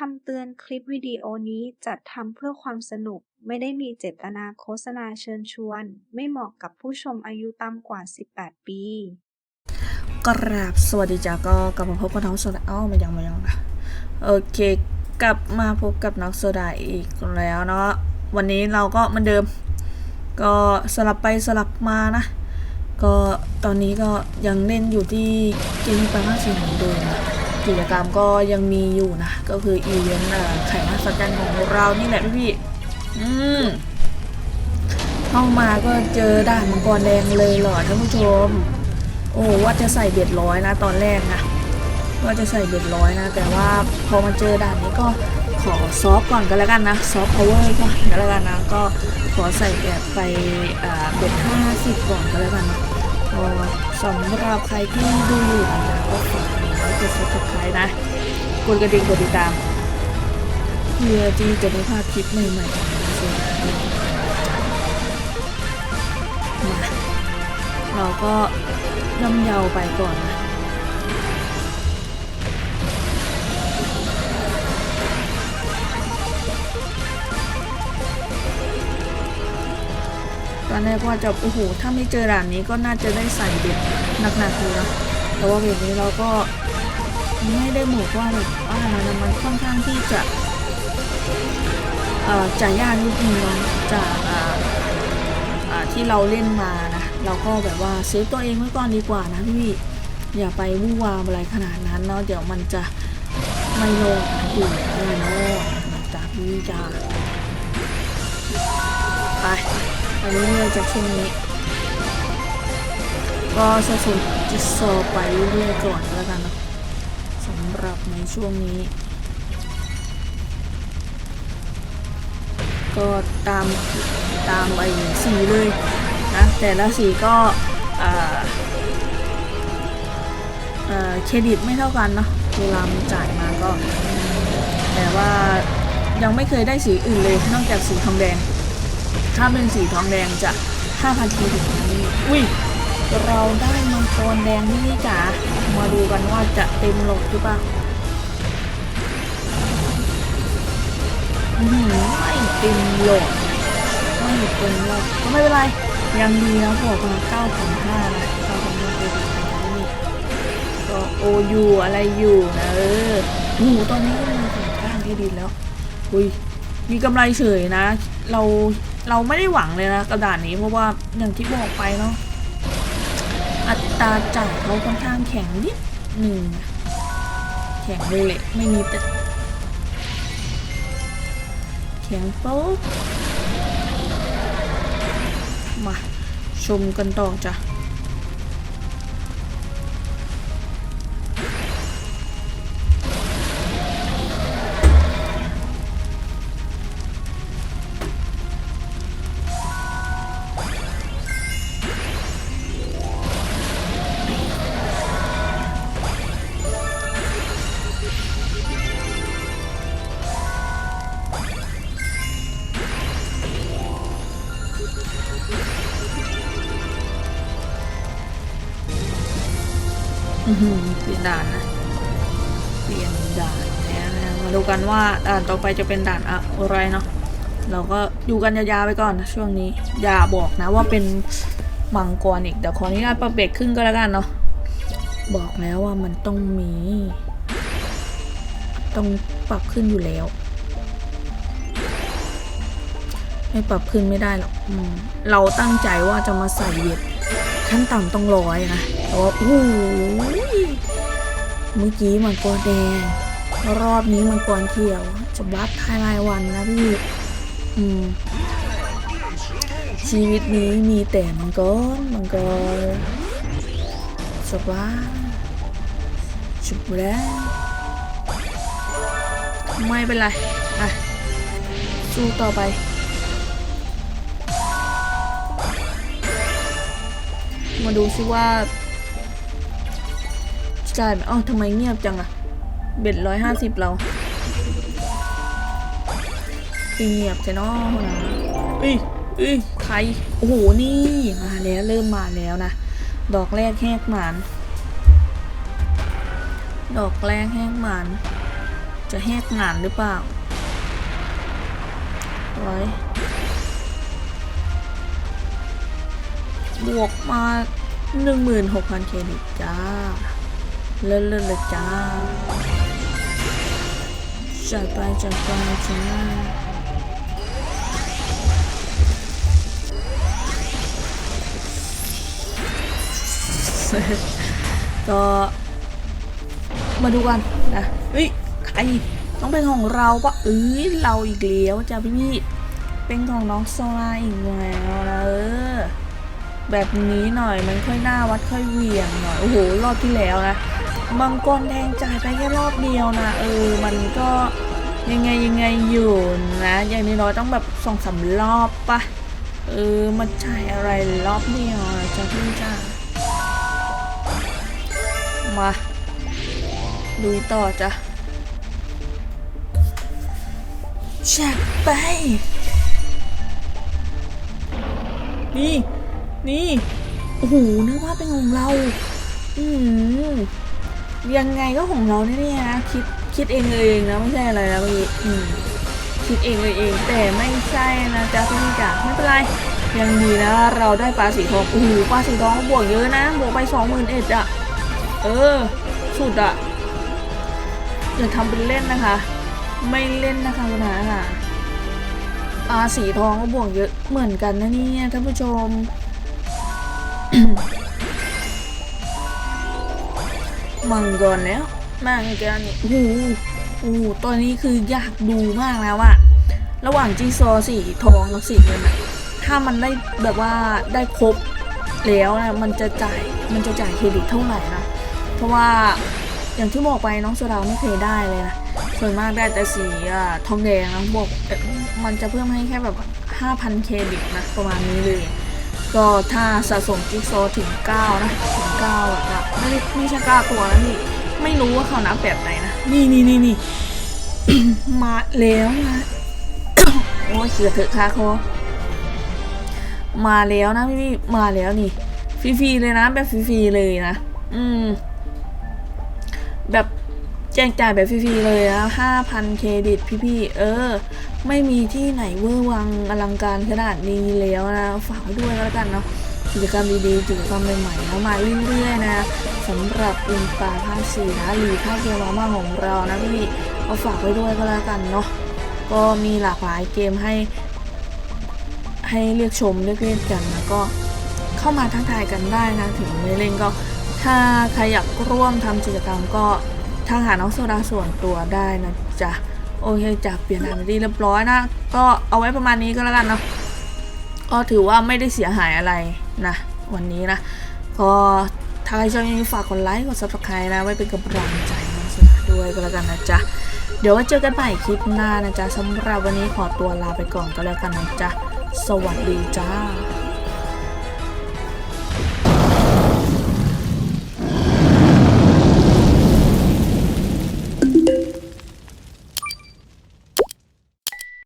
คำเตือนคลิปวิดีโอนี้จัดทำเพื่อความสนุก ไม่ได้มีเจตนาโฆษณาเชิญชวน ไม่เหมาะกับผู้ชมอายุต่ำกว่า 18 ปี กราบสวัสดีจ้าก็กลับมาพบกับน้องโซดาอ้าวมายังมายังนะโอเค กลับมาพบกับน้องโซดาอีกแล้วเนาะวันนี้เราก็เหมือนเดิม ก็สลับไปสลับมานะ ก็ตอนนี้ก็ยังเล่นอยู่ที่เกมปาราสีเหมือนเดิมนะ กิจกรรมก็ยังมีอยู่นะ ก็คืออีเวนต์ไข่มาสจันของเรานี่แหละพี่อืมเข้ามาก็เจอด่านมังกรแดงเลยหรอท่านผู้ชม โอ้ว่าจะใส่เบ็ดร้อยนะตอนแรกนะว่าจะใส่เบ็ดร้อยนะ แต่ว่าพอมาเจอด่านนี้ก็ขอซอฟก่อนก็แล้วกันนะซอฟพาวเวอร์ก่อนก็แล้วกันนะก็ขอใส่แบบไปเบ็ดห้าสิบก่อนก็แล้วกันนะสำหรับใครที่ดูอยู่นะก็ฝา กดคดซับสไครต์นะกดกระดิ่งกดติดตามเพื่อที่จะไม่พลาดคลิปใหม่ๆของเราเราก็ย่ำเยาไปก่อนนะตอนแรกว่าจะโอ้โห ถ้าไม่เจอด่านนี้ก็น่าจะได้ใส่เบ็ดหนักๆเลยนะ แต่ว่าเบ็ดนี้เราก็ไม่ได้หมกว่าแบบว่ามันมันค่อนข้างที่จะจ่ายยากนิดนึงเนะจากที่เราเล่นมานะเราก็แบบว่าเซฟตัวเองไว้ก่อนดีกว่านะพี่อย่าไปวุ่นวามอะไรขนาดนั้นเนาะเดี๋ยวมันจะไม่ลดนะอยู่แน่นอนจากพี่จ้าไปไปเรื่อยๆจากช่วงนี้ ก็สะสมจิตโซไปเรื่อยๆก่อนแล้วกันนะสำหรับในช่วงนี้ ก็ตามตามไอ้สีเลยนะแต่ละสีก็เครดิตไม่เท่ากันเนาะเวลามันจ่ายมาก็ แต่ว่ายังไม่เคยได้สีอื่นเลย นอกจากสีทองแดง ถ้าเป็นสีทองแดงจะ5,000ทีถึงนี้อุ้ย เราได้มังกรแดงนี่จ๋ามาดูกันว่าจะเต็มหลดหรือเปล่าไม่เต็มหลดไม่เต็มหลดก็ไม่เป็นไร ยังดีนะพวกมา9,500นะ9,500เป็นอะไรนี่ก็โออยู่อะไรอยู่นะเออโอ้ตอนนี้ก็มีแข่งข้างที่ดินแล้วอุ้ยมีกำไรเฉยนะ เราเราไม่ได้หวังเลยนะกระดานนี้เพราะว่าอย่างที่บอกไปเนาะ ตาจ่าเราค่อนข้างแข็งนิดหนึ่งแข็งเลยแหละไม่มีแต่แข็งโป๊กมาชมกันต่อจ้ะ เปลี่ยนด่านนะ เปลี่ยนด่านแล้วนะมาดูกันว่าด่านต่อไปจะเป็นด่านอะไรเนาะ เราก็อยู่กันยาวๆไปก่อนนะช่วงนี้ อย่าบอกนะว่าเป็นมังกรอีกแต่ขออนุญาตปรับเบรกขึ้นก็แล้วกันเนาะ บอกแล้วว่ามันต้องมี ต้องปรับขึ้นอยู่แล้ว ไม่ปรับขึ้นไม่ได้หรอกอเราตั้งใจว่าจะมาใส่เวท ขั้นต่ำต้องร้อยนะแต่ว่าโอ้โหเมื่อกี้มันกรแดง รอบนี้มันกรเขียว จะบัฟทายรายวันนะพี่อืมชีวิตนี้มีแต่มังกรมังกรสบายชุบแล้วไม่เป็นไร อะ สู้ต่อไป มาดูซิว่าจ่ายไหมอ๋อทำไมเงียบจังอะเบ็ดร้อยห้าสิบเราคือเงียบใช่เนาะนะเอ้ยเอ้ยใคร โอ้โห นี่ มาแล้ว เริ่มมาแล้วนะ ดอกแรกแหกหมาน ดอกแรกแหกหมานจจะแหกงานหรือเปล่าไว้ บวกมาหนึ่งหมื่นหกพันเครดิตจ้า เลิศเลิศเลยจ้าจัดไปจัดไปจ้าก็มาดูกันนะเฮ้ยใครต้องเป็นของเราปะเอ้ยเราอีกแล้วจ้าพี่พี่เป็นของน้องโซลาอีกแล้วนะเออ แบบนี้หน่อยมันค่อยหน้าวัดค่อยเวียงหน่อยโอ้โหรอบที่แล้วนะมังกรแดงจ่ายไปแค่รอบเดียวนะเออมันก็ยังไงยังไงอยู่นะอย่างน้อยต้องแบบสองสารอบปะเออมันจ่ายอะไรรอบเดียวนะจ้าพี่จ้ามาลุยต่อจ้ะแจกไปนี่ นี่โอ้โหนึกว่าเป็นของเรา อืมยังไงก็ของเราแน่ๆนะคิดคิดเองเลยเองนะไม่ใช่อะไรนะเมื่อกี้อืมคิดเองเลยเองแต่ไม่ใช่นะจ๊ะพี่จ๋าไม่เป็นไรยังดีนะ เราได้ปลาสีทองโอ้โหปลาสีทองบวกเยอะนะบวกไปสองหมื่นเอ็ดอะเออ สุดอะอย่าทำเป็นเล่นนะคะ ไม่เล่นนะคะคุณอาค่ะปลาสีทองก็บวกเยอะเหมือนกันนะเนี่ยท่านผู้ชม มังกรแล้วมังกรนี่โอ้โหโอ้โหตอนนี้คืออยากดูมากแล้วอะระหว่างจีซอสีทองกับสีเงินอะถ้ามันได้แบบว่าได้ครบแล้วนะมันจะจ่ายมันจะจ่ายเครดิตเท่าไหร่นะเพราะว่าอย่างที่บอกไปน้องโซดาไม่เคยได้เลยนะส่วนมากได้แต่สีอ่าทองแดงนะบอกเอ่อมันจะเพิ่มให้แค่แบบ5,000เครดิตนะประมาณนี้เลย ก็ถ้าสะสมจิ๊กโซว์ถึง 9 นะ ถึง9แบบว่าไม่ได้ไม่ใช่9ตัวนะนี่ ไม่รู้ว่าเขานับแบบไหนนะ นี่นี่นี่นี่มาแล้วนะโอ้ยเสือเถอะคาคอมาแล้วนะพี่พี่มาแล้วนี่ฟรีๆเลยนะ แบบฟรีๆเลยนะ อืม แบบ แจ้งจ่ายแบบฟรีๆเลยนะห้าพันเครดิตพี่ๆ เออ ไม่มีที่ไหนเวอร์วังอลังการขนาดนี้แล้วนะ ฝากด้วยก็แล้วกันเนาะ กิจกรรมดีๆกิจกรรมใหม่ๆแล้วมาเรื่อยๆนะสำหรับอินปาภาคสี่นะหรือค่ายเกมมาม่าของเรานะพี่ๆเอาฝากไว้ด้วยก็แล้วกันเนาะ ก็มีหลากหลายเกมให้ ให้เลือกชมเลือกเล่นกันนะก็เข้ามาทักทายกันได้นะถึงไม่เล่นก็ ถ้าใครอยากร่วมทำกิจกรรมก็ ทางหาน้องโซดาส่วนตัวได้นะจ๊ะโอเคจ้ะเปลี่ยนนามเป็นที่เรียบร้อยนะ ก็เอาไว้ประมาณนี้ก็แล้วกันเนาะก็ถือว่าไม่ได้เสียหายอะไรนะ วันนี้นะ ก็ถ้าใครชอบยังฝากกดไลค์กด subscribe นะ ไว้เป็นกำลังใจน้องโซดาด้วยก็แล้วกันนะจ๊ะเดี๋ยวไว้เจอกันใหม่คลิปหน้านะจ๊ะสำหรับวันนี้ขอตัวลาไปก่อนก็แล้วกันนะจ๊ะสวัสดีจ้า